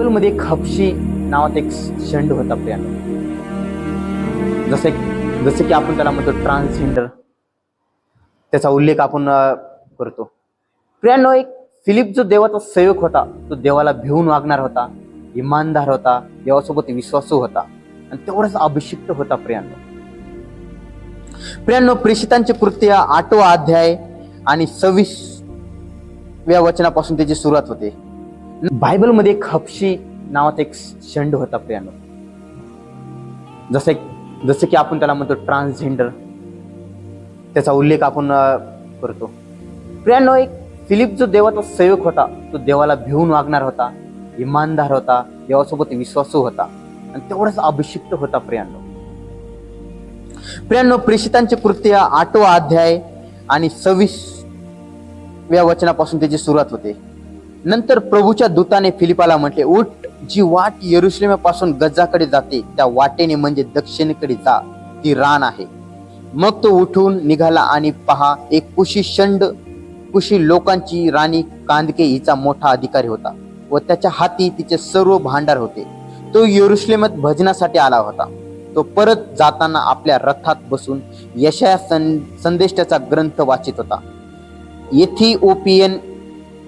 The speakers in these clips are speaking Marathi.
बायबलमध्ये एक हपशी एक शंड होता प्रियानो जसे जसे की आपण त्याला म्हणतो ट्रान्सजेंडर त्याचा उल्लेख आपण करतो. प्रियानो एक फिलिप जो देवाचा सेवक होता तो देवाला भिवून वागणार होता इमानदार होता देवासोबत विश्वासू होता आणि तेवढाच अभिषिक्त होता प्रियानो प्रियानो प्रेषितांचे कृत्य आठवा अध्याय आणि सव्वीस या वचनापासून त्याची सुरुवात होते. बायबलमध्ये एक हपशी नावाचा एक शंड होता प्रियानो. जसे जसं की आपण त्याला म्हणतो ट्रान्सजेंडर. त्याचा उल्लेख आपण करतो. प्रियानो एक फिलिप जो देवाचा सेवक होता तो देवाला भिवून वागणार होता इमानदार होता देवासोबत विश्वासू होता आणि तेवढाच अभिषिक्त होता प्रियानो. प्रियानो प्रेषितांचे कृत्य आठवा अध्याय आणि सव्वीस या वचनापासून त्याची सुरुवात होते. नंतर प्रभूच्या दूताने फिलिपाला म्हटले उठ जी वाट येरुशलेमापासून गजाकडे जाते त्या वाटेने म्हणजे दक्षिणेकडे जा ती रान आहे. मग तो उठून निघाला आणि पहा एक कुशी शंड कुशी लोकांची राणी कांदके हिचा मोठा अधिकारी होता व त्याच्या हाती तिचे सर्व भांडार होते. तो येरुश्लेमत भजनासाठी आला होता. तो परत जाताना आपल्या रथात बसून यशया सं संदेशाचा ग्रंथ वाचित होता. एथिओपियन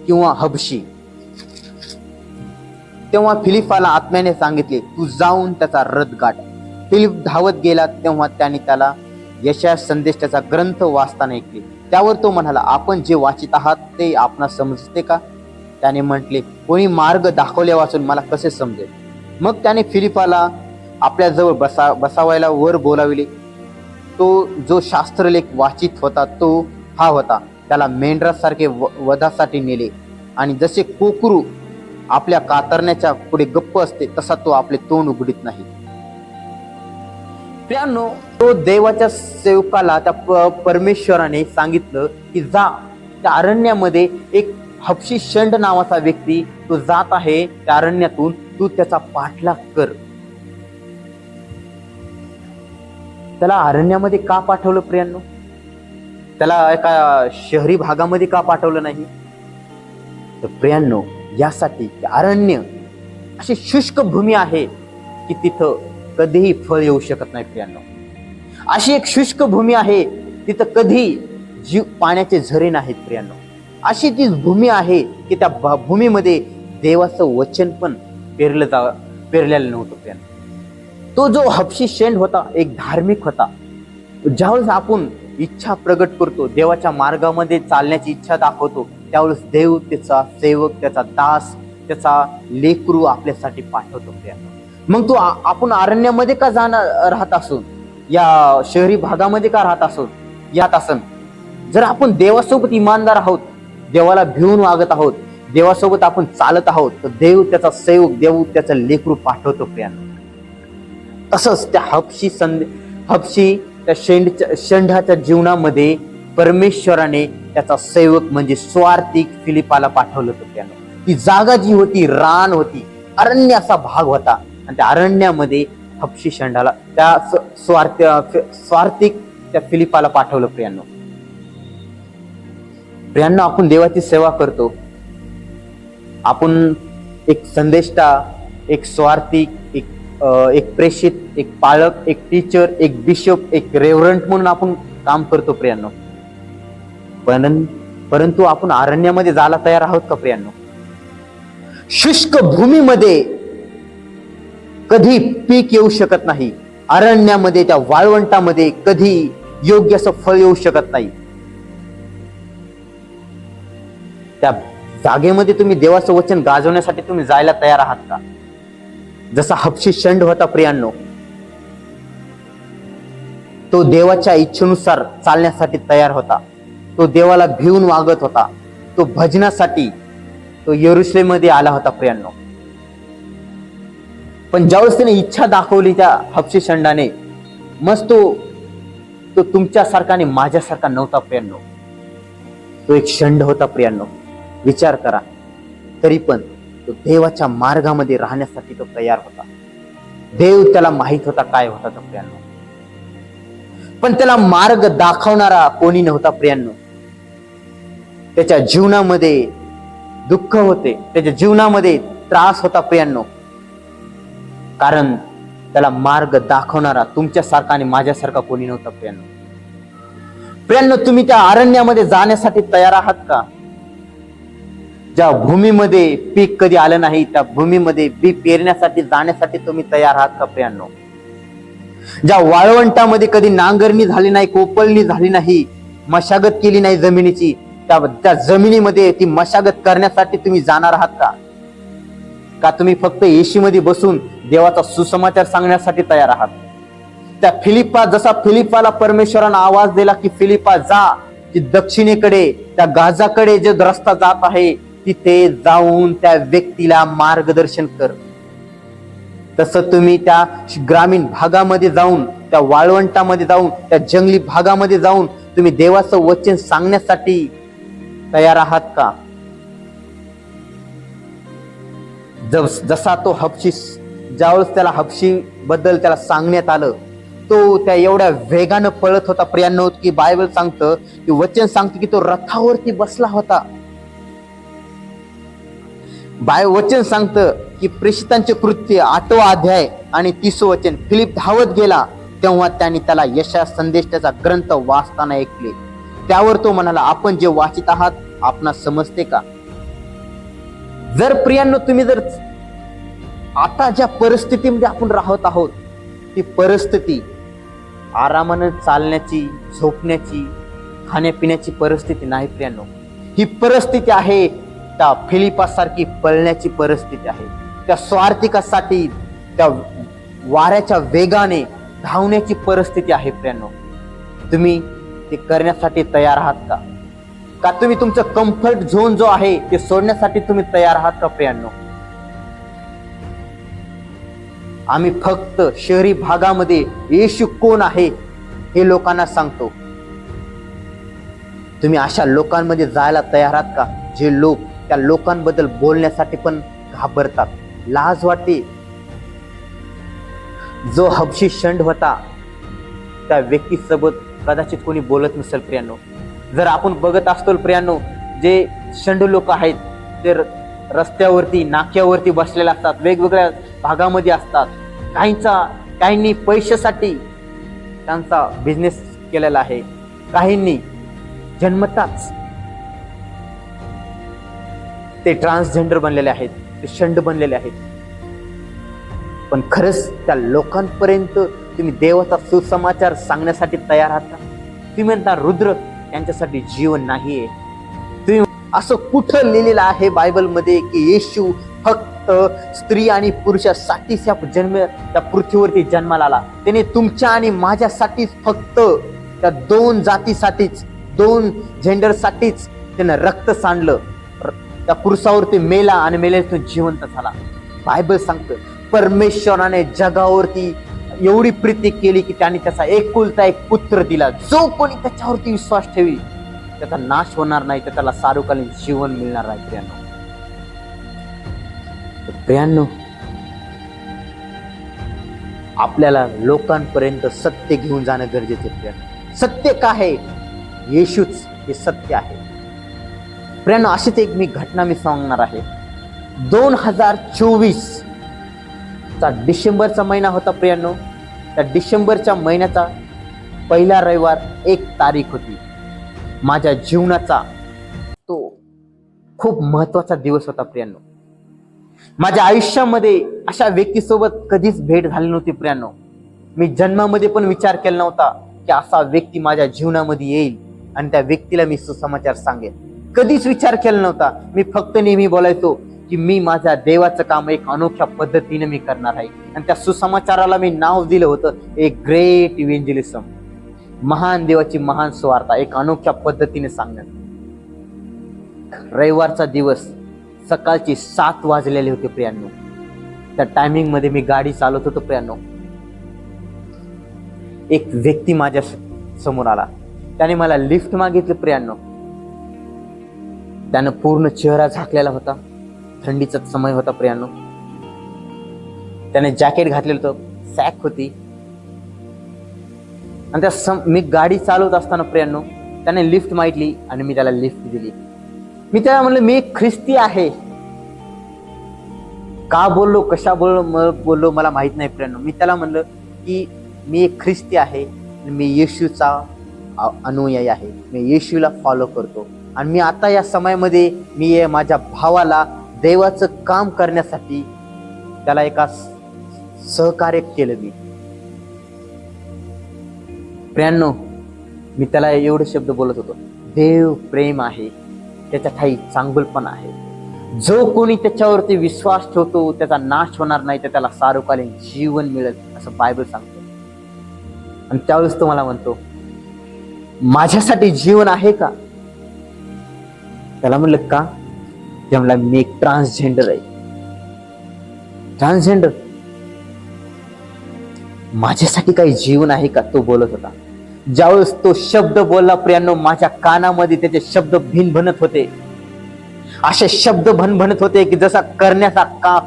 किंवा हबशी. तेव्हा फिलिपाला आत्म्याने सांगितले तू जाऊन त्याचा रथ गाठ. फिलिप धावत गेला तेव्हा त्याने त्याला यशा संदेशाचा ग्रंथ वाचताना ऐकले. त्यावर तो म्हणाला आपण जे वाचित आहात ते आपणास समजते का? त्याने म्हटले कोणी मार्ग दाखवले वाचून मला कसे समजेल? मग त्याने फिलिपाला आपल्याजवळ बसा बसावायला वर बोलाविले. तो जो शास्त्रलेख वाचित होता तो हा होता त्याला मेंढरासारखे व- वधासाठी नेले. आणि जसे कोकरू आपल्या कातरण्याच्या पुढे गप्प असते तसा तो आपले तोंड उघडीत नाही. प्रियानो तो देवाच्या सेवकाला त्या परमेश्वराने सांगितलं की जा त्या अरण्यामध्ये एक हपशी शंड नावाचा व्यक्ती तो जात आहे त्या अरण्यातून तू त्याचा पाठलाग कर. त्याला अरण्यामध्ये का पाठवलं प्रियांनो? त्याला एका शहरी भागामध्ये का पाठवलं नाही? तर प्रियांनो यासाठी अरण्य अशी शुष्क भूमी आहे की तिथं कधीही फळ येऊ शकत नाही प्रियांनो. अशी एक शुष्क भूमी आहे तिथं कधी जीव पाण्याचे झरे नाहीत प्रियांनो. अशी ती भूमी आहे की त्या भूमीमध्ये देवाचं वचन पण पेरलं जा पेरलेलं नव्हतं प्रियांनो. तो जो हपशी शेंड होता एक धार्मिक होता ज्यावेळेस आपण इच्छा प्रगट करतो. देवाच्या मार्गामध्ये चालण्याची इच्छा दाखवतो. त्यावेळेस देव त्याचा सेवक त्याचा दास त्याचा लेकरू आपल्यासाठी पाठवतो मग तो आपण अरण्यामध्ये का जाणार राहत असून? या शहरी भागामध्ये का राहत असून? यात असन. जर आपण देवासोबत इमानदार आहोत देवाला भिवून वागत आहोत देवासोबत आपण चालत आहोत तर देव त्याचा सेवक देव त्याचा लेकरू पाठवतो प्रियांनो. तसंच त्या हपशी संदे हपशी त्या शेंडच्या शेंढाच्या जीवनामध्ये परमेश्वराने त्याचा सेवक म्हणजे स्वार्थिक फिलिपाला पाठवलं होतं त्यानं. ती जागा जी होती रान होती अरण्य असा भाग होता. आणि त्या अरण्यामध्ये हपशी शेंढाला त्या स्वार्थ स्वार्थिक त्या फिलिपाला पाठवलं प्रियांनो. प्रियांनो आपण देवाची सेवा करतो. आपण एक संदेष्टा एक स्वार्थिक एक प्रेषित एक पालक एक टीचर एक बिशप एक रेव्हरंट म्हणून आपण काम करतो प्रियांनो. पण परंतु आपण अरण्यामध्ये जायला तयार आहोत का प्रियांनो? शुष्क भूमीमध्ये कधी पीक येऊ शकत नाही. अरण्यामध्ये त्या वाळवंटामध्ये कधी योग्य असं फळ येऊ शकत नाही. त्या जागेमध्ये तुम्ही देवाचं वचन गाजवण्यासाठी तुम्ही जायला तयार आहात का? जसा हपशी शंड होता प्रियांनो तो देवाच्या इच्छेनुसार चालण्यासाठी तयार होता. तो देवाला भिवून वागत होता. तो भजनासाठी तो मध्ये आला होता प्रियांनो. पण ज्यावेळेस त्याने इच्छा दाखवली त्या हपशी शंडाने मस्त तो तो तुमच्यासारखा आणि माझ्यासारखा नव्हता प्रियांनो. तो एक शंड होता प्रियांनो. विचार करा. तरी पण तो देवाच्या मार्गामध्ये राहण्यासाठी तो तयार होता. देव त्याला माहीत होता काय होता तो प्रियांनो. पण त्याला मार्ग दाखवणारा कोणी नव्हता प्रियांनो. त्याच्या जीवनामध्ये दुःख होते त्याच्या जीवनामध्ये त्रास होता प्रियांनो. कारण त्याला मार्ग दाखवणारा तुमच्यासारखा आणि माझ्यासारखा कोणी नव्हता प्रियांनो. प्रियांनो तुम्ही त्या अरण्यामध्ये जाण्यासाठी तयार आहात का? ज्या भूमीमध्ये पीक कधी आलं नाही त्या भूमीमध्ये बी पेरण्यासाठी जाण्यासाठी तुम्ही तयार आहात का प्रियांनो? ज्या वाळवंटामध्ये कधी नांगरणी झाली नाही कोपळणी झाली नाही मशागत केली नाही जमिनीची त्या त्या जमिनीमध्ये ती मशागत करण्यासाठी तुम्ही जाणार आहात का? का तुम्ही फक्त एशीमध्ये बसून देवाचा सुसमाचार सांगण्यासाठी तयार आहात? त्या फिलिपा जसा फिलिपाला परमेश्वरानं आवाज दिला की फिलिपा जा की दक्षिणेकडे त्या गाजाकडे जो रस्ता जात आहे तिथे जाऊन त्या व्यक्तीला मार्गदर्शन कर. तसं तुम्ही त्या ग्रामीण भागामध्ये जाऊन त्या वाळवंटामध्ये जाऊन त्या जंगली भागामध्ये जाऊन तुम्ही देवाचं वचन सांगण्यासाठी तयार आहात का? जस जसा तो हपशी ज्यावेळेस त्याला हपशी बद्दल त्याला सांगण्यात आलं तो त्या एवढ्या वेगानं पळत होता. प्रियांनो की बायबल सांगतं की वचन सांगतं की तो रथावरती बसला होता. बाय वचन सांगतं की प्रेषितांचे कृत्य आठवा अध्याय आणि तिसवं वचन. फिलिप धावत गेला तेव्हा त्यांनी त्याला यशा संदेश त्याचा ग्रंथ वाचताना ऐकले. त्यावर तो म्हणाला आपण जे वाचित आहात आपणास समजते का? जर प्रियांनो तुम्ही जर आता ज्या परिस्थितीमध्ये आपण राहत आहोत ती परिस्थिती आरामानं चालण्याची झोपण्याची खाण्यापिण्याची परिस्थिती नाही प्रियांनो. ही परिस्थिती आहे त्या फिलिपासारखी पळण्याची परिस्थिती आहे. त्या स्वार्थिकासाठी त्या वाऱ्याच्या वेगाने धावण्याची परिस्थिती आहे प्रेनो तुम्ही ते करण्यासाठी तयार आहात का? का तुम्ही तुमचं कम्फर्ट झोन जो आहे ते सोडण्यासाठी तुम्ही तयार आहात का प्रियांनो? आम्ही फक्त शहरी भागामध्ये येशू कोण आहे हे लोकांना सांगतो. तुम्ही अशा लोकांमध्ये जायला तयार आहात का? जे लोक त्या लोकांबद्दल बोलण्यासाठी पण घाबरतात. लाज वाटते. जो हबशी शंड होता त्या व्यक्तीसोबत कदाचित कोणी बोलत नसेल प्रियांनो. जर आपण बघत असतो प्रियांनो जे शंड लोक आहेत ते र- रस्त्यावरती नाक्यावरती बसलेले असतात वेगवेगळ्या भागामध्ये असतात. काहींचा काहींनी पैशासाठी त्यांचा बिझनेस केलेला आहे. काहींनी जन्मताच ते ट्रान्सजेंडर बनलेले आहेत ते शंड बनलेले आहेत. पण खरंच त्या लोकांपर्यंत तुम्ही देवाचा सुसमाचार सांगण्यासाठी तयार आहात का? तुम्ही म्हणता रुद्र यांच्यासाठी जीवन नाहीये. तुम्ही असं कुठं लिहिलेलं आहे बायबलमध्ये की येशू फक्त स्त्री आणि पुरुषासाठीच या जन्म त्या पृथ्वीवरती जन्माला आला. त्याने तुमच्या आणि माझ्यासाठीच फक्त त्या दोन जातीसाठीच दोन जेंडरसाठीच त्यानं रक्त सांडलं. त्या पुरुषावरती मेला आणि मेल्यातून जिवंत झाला. बायबल सांगतं परमेश्वराने जगावरती एवढी प्रीती केली की त्याने त्याचा एकुलता एक पुत्र दिला. जो कोणी त्याच्यावरती विश्वास ठेवी त्याचा नाश होणार नाही तर त्याला सारुकालीन जीवन मिळणार आहे प्रियांनो. तर प्रियांनो आपल्याला लोकांपर्यंत सत्य घेऊन जाणं गरजेचं आहे सत्य काय आहे? येशूच हे सत्य आहे. प्रियांनो अशीच एक मी घटना मी सांगणार आहे. दोन हजार चोवीस चा डिसेंबरचा महिना होता प्रियांनो. त्या डिसेंबरच्या महिन्याचा पहिला रविवार एक तारीख होती. माझ्या जीवनाचा तो खूप महत्त्वाचा दिवस होता प्रियांनो. माझ्या आयुष्यामध्ये अशा व्यक्तीसोबत कधीच भेट झाली नव्हती प्रियांनो. मी जन्मामध्ये पण विचार केला नव्हता की असा व्यक्ती माझ्या जीवनामध्ये येईल आणि त्या व्यक्तीला मी सुसमाचार सांगेन. कधीच विचार केला नव्हता. मी फक्त नेहमी बोलायचो की मी माझ्या देवाचं काम एक अनोख्या पद्धतीने मी करणार आहे. आणि त्या सुसमाचाराला मी नाव दिलं होतं एक ग्रेट इव्हेंजलिसम महान देवाची महान स्वार्था एक अनोख्या पद्धतीने सांगण्यात. रविवारचा दिवस सकाळची सात वाजलेले होते प्रियांनो. त्या टायमिंगमध्ये मी गाडी चालवत होतो प्रियांनो. एक व्यक्ती माझ्यासमोर आला. त्याने मला लिफ्ट मागितली प्रियांनो. त्यानं पूर्ण चेहरा झाकलेला होता. थंडीचा समय होता प्रियांनो. त्याने जॅकेट घातलेलं होतं सॅक होती. आणि त्या सम मी गाडी चालवत असताना प्रियांनो त्याने लिफ्ट मागितली आणि मी त्याला लिफ्ट दिली. मी त्याला म्हणलं मी एक ख्रिस्ती आहे. का बोललो? कशा बोललो बोललो? मला माहीत नाही प्रियांनो. मी त्याला म्हणलं की मी एक ख्रिस्ती आहे मी येशूचा अनुयायी आहे. मी येशूला फॉलो करतो. आणि मी आता या समयामध्ये मी माझ्या भावाला देवाचं काम करण्यासाठी त्याला एका सहकार्य केलं मी. प्रियांनो मी त्याला एवढे शब्द बोलत होतो. देव प्रेम आहे त्याच्या ठाई चांगुलपण आहे. जो कोणी त्याच्यावरती विश्वास ठेवतो त्याचा नाश होणार नाही तर त्याला सारुकालीन जीवन मिळेल असं बायबल सांगतो. आणि त्यावेळेस तो मला म्हणतो माझ्यासाठी जीवन आहे का? त्याला म्हणलं का? ते म्हणला मी एक ट्रान्सजेंडर आहे. ट्रान्सजेंडर माझ्यासाठी काही जीवन आहे का? तो बोलत होता. ज्यावेळेस तो शब्द बोलला प्रियांनो माझ्या कानामध्ये त्याचे शब्द भिनभनत होते. असे शब्द भनभनत होते की जसा करण्याचा का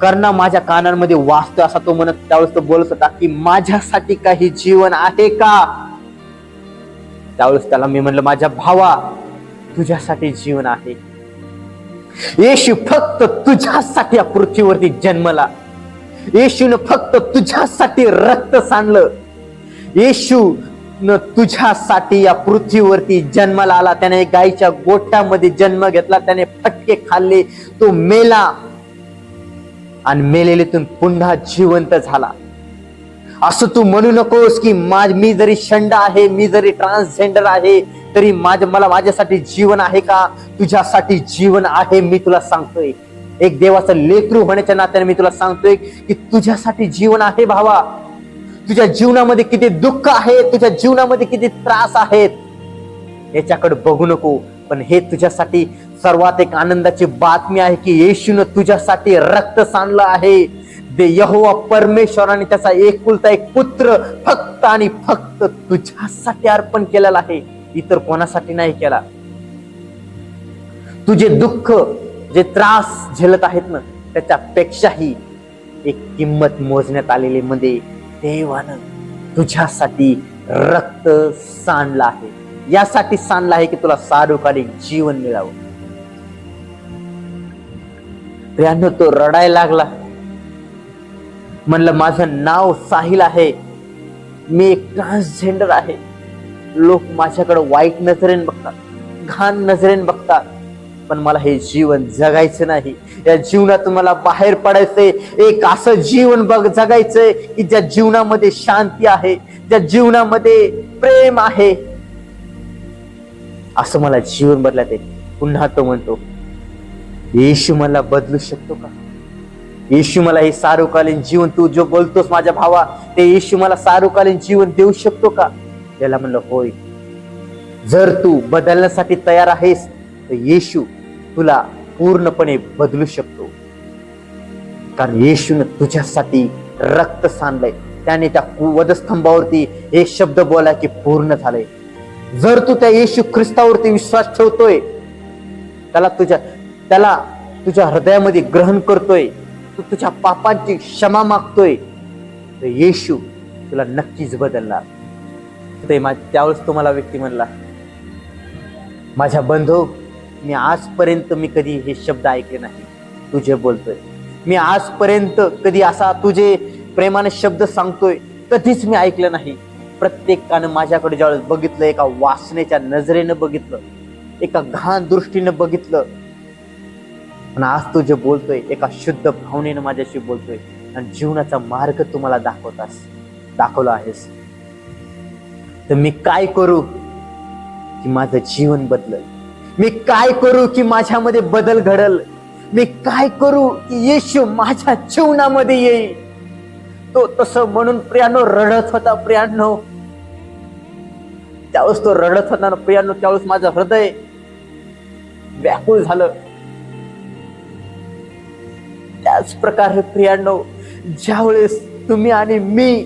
करणं माझ्या कानांमध्ये वाचतोय असा तो म्हणत त्यावेळेस तो बोलत होता की माझ्यासाठी काही जीवन आहे का? त्यावेळेस त्याला मी म्हणलं माझ्या भावा तुझ्यासाठी जीवन आहे. येशू फक्त तुझ्यासाठी या पृथ्वीवरती जन्मला. येशून फक्त तुझ्यासाठी रक्त सांडलं. येशू न तुझ्यासाठी या पृथ्वीवरती जन्माला आला. त्याने गायीच्या गोठ्यामध्ये जन्म घेतला. त्याने फटके खाल्ले. तो मेला. आणि मेलेलीतून पुन्हा जिवंत झाला. असं तू म्हणू नकोस की मी जरी शंड आहे मी जरी ट्रान्सजेंडर आहे तरी माझ्या मला माझ्यासाठी जीवन आहे का? तुझ्यासाठी जीवन आहे मी तुला सांगतोय. एक देवाचं लेकरू होण्याच्या नात्याने मी तुला सांगतोय की तुझ्यासाठी जीवन आहे भावा. तुझ्या जीवनामध्ये किती दुःख आहे तुझ्या जीवनामध्ये किती त्रास आहेत. याच्याकडे बघू नको पण हे तुझ्यासाठी सर्वात एक आनंदाची बातमी आहे की येशून तुझ्यासाठी रक्त सांडलं आहे. दे यहोवा परमेश्वराने त्याचा एकुलता एक पुत्र फक्त आणि फक्त तुझ्यासाठी अर्पण केलेला आहे. इतर कोणासाठी नाही केला. तुझे दुःख जे त्रास झेलत आहेत ना त्याच्यापेक्षाही एक किंमत मोजण्यात आलेली मध्ये देवानं तुझ्यासाठी रक्त सांडलं आहे. यासाठी सांडलं आहे की तुला सारोकालीन जीवन मिळावं. त्यानं तो रडायला लागला. म्हणलं माझं नाव साहिल आहे. मी एक ट्रान्सजेंडर आहे. लोक माझ्याकडे वाईट नजरेन बघतात घाण नजरेन बघतात पण मला हे जीवन जगायचं नाही. या जीवनातून मला बाहेर पडायचंय. एक असं जीवन बघ जगायचंय की ज्या जीवनामध्ये शांती आहे ज्या जीवनामध्ये प्रेम आहे. असं मला जीवन बदलत आहे. पुन्हा तो म्हणतो येशू मला बदलू शकतो का? येशू मला हे सारुकालीन जीवन तू जो बोलतोस माझ्या भावा ते येशू मला सारुकालीन जीवन देऊ शकतो का? त्याला म्हणलं होय. जर तू बदलण्यासाठी तयार आहेस तर येशू तुला पूर्णपणे बदलू शकतो. कारण येशून तुझ्यासाठी रक्त सांडलंय. त्याने त्या वधस्तंभावरती हे शब्द बोला की पूर्ण झालंय. जर तू त्या येशू ख्रिस्तावरती विश्वास ठेवतोय त्याला तुझ्या त्याला तुझ्या हृदयामध्ये ग्रहण करतोय तू तुझ्या पापांची क्षमा मागतोय तर येशू तुला नक्कीच बदलणार. ते मा- त्यावेळेस तुम्हाला व्यक्ती म्हणला माझ्या बंधू मी आजपर्यंत मी कधी हे शब्द ऐकले नाही तुझे बोलतोय. मी आजपर्यंत कधी असा तुझे प्रेमाने शब्द सांगतोय कधीच मी ऐकलं नाही. प्रत्येकानं माझ्याकडे ज्यावेळेस बघितलं एका वासनेच्या नजरेनं बघितलं एका घाण दृष्टीनं बघितलं पण आज तू जे बोलतोय एका शुद्ध भावनेनं माझ्याशी बोलतोय आणि जीवनाचा मार्ग तुम्हाला दाखवतास दाखवला आहेस. तर मी काय करू की माझं जीवन बदलल? मी काय करू की माझ्यामध्ये बदल घडल? मी काय करू की येशू माझ्या जीवनामध्ये येईल? तो तसं म्हणून प्रियानो रडत होता प्रियानो. त्यावेळेस तो रडत होता ना प्रियानो त्यावेळेस माझं हृदय व्याकुळ झालं. त्याच प्रकारे प्रियानो ज्यावेळेस तुम्ही आणि मी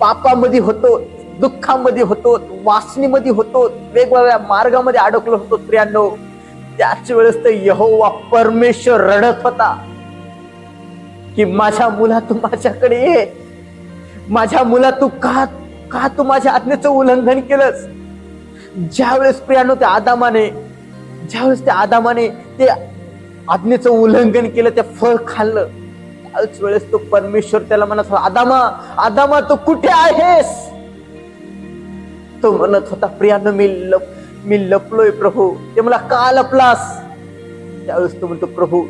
पापामध्ये होतो दुःखामध्ये होतो वासनीमध्ये होतो वेगवेगळ्या मार्गामध्ये अडकलो होतो स्त्रियांनो. त्याच वेळेस तर यहोवा परमेश्वर रडत होता की माझ्या मुला तू माझ्याकडे ये. माझ्या मुला तू का का तू माझ्या आज्ञेचं उल्लंघन केलंस? ज्यावेळेस प्रियानो त्या आदामाने ज्यावेळेस त्या आदामाने ते आज्ञेचं उल्लंघन केलं ते फळ खाल्लं त्याच वेळेस तो परमेश्वर त्याला म्हणत होता आदामा आदामा तू कुठे आहेस? तो म्हणत होता प्रियानं मी लप मी लपलोय प्रभू ते मला का लपलास? त्यावेळेस तो म्हणतो प्रभू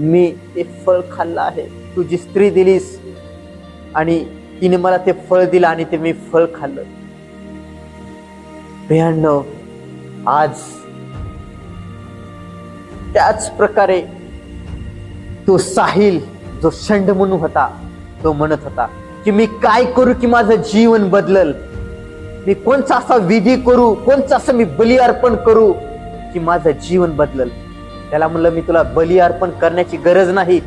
मी ते फळ खाल्लं आहे तुझी स्त्री दिलीस आणि तिने मला ते फळ दिलं आणि ते मी फळ खाल्लं. प्रियाण्णव आज त्याच प्रकारे तो साहिल जो षंड म्हणून होता तो म्हणत होता की मी काय करू की माझं जीवन बदलल? मी कोणचा असा विधी करू कोणचा असं मी बली अर्पण करू की माझं जीवन बदलल? त्याला म्हणलं मी तुला बली अर्पण करण्याची गरज नाही.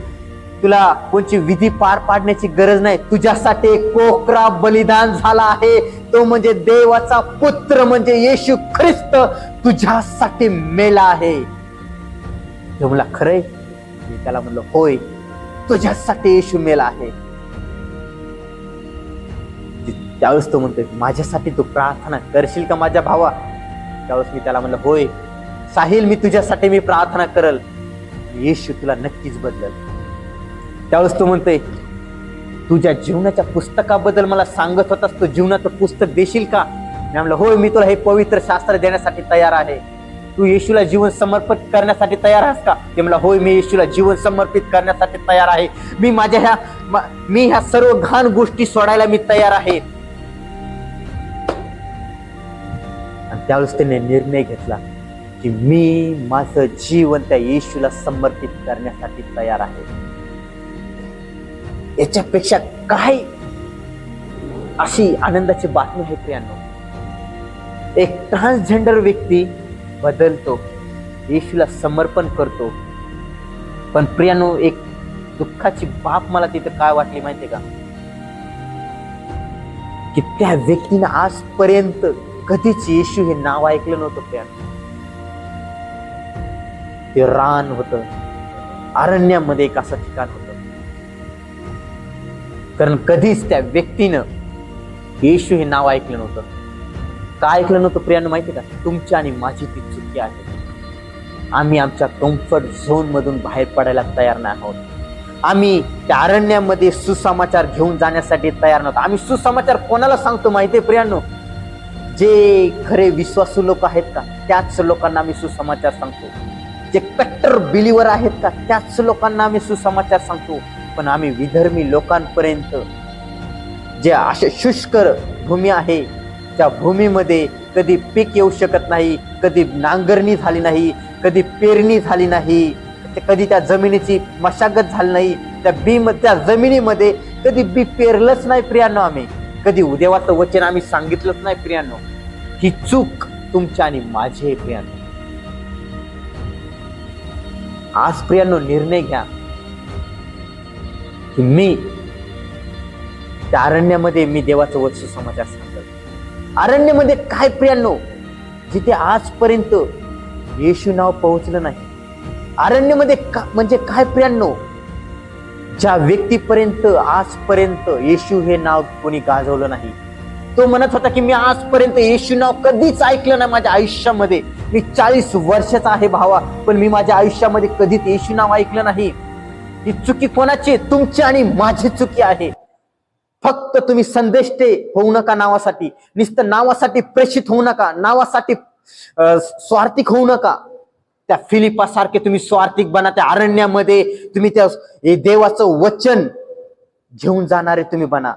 तुला कोणची विधी पार पाडण्याची गरज नाही. तुझ्यासाठी एक कोकरा बलिदान झाला आहे. तो म्हणजे देवाचा पुत्र म्हणजे येशू ख्रिस्त. तुझ्यासाठी मेला आहे. तो मला खरंय? मी त्याला म्हणलं होय. तुझ्यासाठी येशू मेला आहे. त्यावेळेस तो म्हणतोय माझ्यासाठी तू प्रार्थना करशील का माझ्या भावा? त्यावेळेस मी त्याला म्हणलं होय साहिल मी तुझ्यासाठी मी प्रार्थना करल. येशू तुला नक्कीच बदलल. त्यावेळेस तो म्हणतोय तुझ्या जीवनाच्या पुस्तकाबद्दल मला सांगत होतास तू जीवनाचं पुस्तक देशील का? मी म्हणलं होय मी तुला हे पवित्र शास्त्र देण्यासाठी तयार आहे. तू येशूला जीवन समर्पित करण्यासाठी तयार आहेस का? ते मला होय मी येशूला जीवन समर्पित करण्यासाठी तयार आहे. मी माझ्या ह्या म- मी ह्या सर्व घाण गोष्टी सोडायला मी तयार आहे. त्यावेळेस त्याने निर्णय घेतला की मी माझं जीवन त्या येशूला समर्पित करण्यासाठी तयार आहे. याच्यापेक्षा काय अशी आनंदाची बातमी आहे प्रियांनो. एक ट्रान्सजेंडर व्यक्ती बदलतो येशूला समर्पण करतो. पण प्रियानो एक दुःखाची बाप मला तिथं काय वाटली माहितीये का? की त्या व्यक्तीनं आजपर्यंत कधीच येशू हे नाव ऐकलं नव्हतं प्रियानो. ते रान होत. अरण्यामध्ये एक असं ठिकाण होतं. कारण कधीच त्या व्यक्तीनं येशू हे नाव ऐकलं नव्हतं. काय ऐकलं नव्हतं प्रियानं माहिती का? तुमची आणि माझी ती चुकी आहे. आम्ही आमच्या कम्फर्ट झोन मधून बाहेर पडायला तयार नाही आहोत. आम्ही त्या अरण्यामध्ये सुसमाचार घेऊन जाण्यासाठी तयार नव्हतो. आम्ही सुसमाचार कोणाला सांगतो माहिती प्रियानो? जे खरे विश्वासू लोक आहेत का त्याच लोकांना मी सुसमाचार सांगतो. जे कट्टर बिलीवर आहेत का त्याच लोकांना आम्ही सुसमाचार सांगतो. पण आम्ही विधर्मी लोकांपर्यंत जे असे शुष्क भूमी आहे त्या भूमीमध्ये कधी पीक येऊ शकत नाही कधी नांगरणी झाली नाही कधी पेरणी झाली नाही ते कधी त्या जमिनीची मशागत झाली नाही त्या बी त्या जमिनीमध्ये कधी बी पेरलंच नाही प्रियानो आम्ही. कधी उदेवाचं वचन आम्ही सांगितलंच नाही प्रियानो. ही चूक तुमची आणि माझे प्रियांनो प्रियानो. आज प्रियानो निर्णय घ्या. की मी त्या अरण्यामध्ये मी देवाचं वत्स समाजात सांगत अरण्यामध्ये काय प्रियांनो? जिथे आजपर्यंत येशू नाव पोहोचलं नाही. अरण्यमध्ये का- म्हणजे काय प्रियांनो? ज्या व्यक्तीपर्यंत आजपर्यंत येशू हे नाव कोणी गाजवलं नाही तो म्हणत होता की मी आजपर्यंत येशू नाव कधीच ऐकलं नाही माझ्या आयुष्यामध्ये. मी चाळीस वर्षाचा आहे भावा पण मी माझ्या आयुष्यामध्ये कधीच येशू नाव ऐकलं नाही. ही चुकी कोणाची? तुमची आणि माझी चुकी आहे. फक्त तुम्ही संदेष्टे होऊ नका नावासाठी. नुसतं नावासाठी प्रेषित होऊ नका नावासाठी स्वार्थिक होऊ नका. त्या फिलिपासारखे तुम्ही स्वार्थिक बना त्या अरण्यामध्ये तुम्ही त्या देवाचं वचन घेऊन जाणारे तुम्ही बना.